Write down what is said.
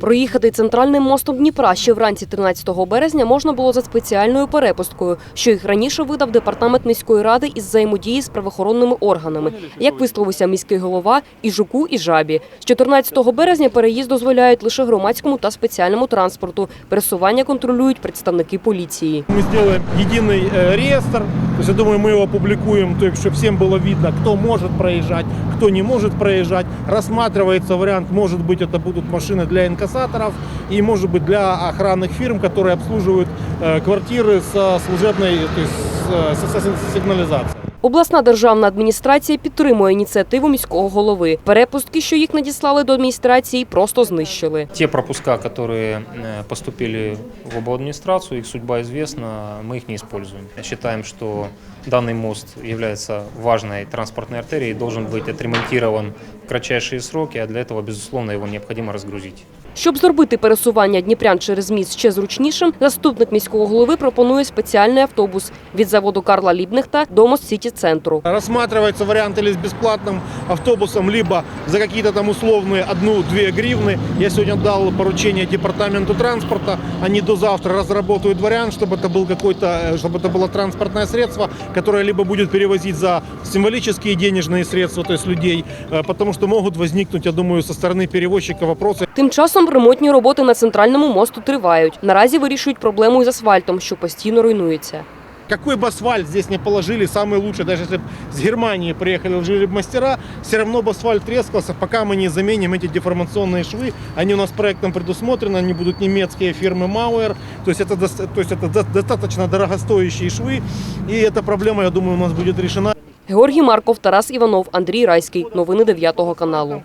Проїхати центральним мостом Дніпра ще вранці 13 березня можна було за спеціальною перепусткою, що їх раніше видав департамент міської ради із взаємодії з правоохоронними органами. Як висловився міський голова, і жуку, і жабі. З 14 березня переїзд дозволяють лише громадському та спеціальному транспорту. Пересування контролюють представники поліції. Мы сделаем единый э, реестр, то есть я думаю, мы его опубликуем, то есть, чтобы всем было видно, кто может проезжать, кто не может проезжать. Рассматривается вариант, может быть, это будут машины для инкассаторов и, может быть, для охранных фирм, которые обслуживают э, квартиры со служебной, то есть с, со- со сигнализацией. Обласна державна адміністрація підтримує ініціативу міського голови. Перепустки, що їх надіслали до адміністрації, просто знищили. Те пропуска, которые э, поступили в обладминистрацию, их судьба известна, мы их не используем. Считаем, что данный мост является важной транспортной артерией и должен быть отремонтирован в кратчайшие сроки, а для этого, безусловно, его необходимо разгрузить. Щоб зробити пересування дніпрян через міст ще зручнішим, заступник міського голови пропонує спеціальний автобус від заводу Карла Лібнехта до Мост-Сіті центру. Рассматривается вариант или с бесплатным автобусом, либо за какие-то там условные одну-две гривны. Я сегодня дал поручение департаменту транспорта. Они до завтра разработают вариант, чтобы это был какой-то, э, чтобы это было транспортное средство, которое либо будет перевозить за символические денежные средства, то есть людей, э, потому что могут возникнуть, я думаю, со стороны перевозчика вопросы. Тим часом ремонтні роботи на центральному мосту тривають. Наразі вирішують проблему із асфальтом, що постійно руйнується. Какой бы асфальт здесь не положили, самый лучший, даже если б с Германии приехали вложили б мастера, все равно бы асфальт трескался, пока мы не заменим эти деформационные швы. Они у нас проектом предусмотрены, они будут немецкие фирмы Mauer, то есть это, дос- то есть это до- достаточно дорогостоящие швы, и эта проблема, я думаю, у нас будет решена. Георгій Марков, Тарас Іванов, Андрій Райський. Новини 9 каналу.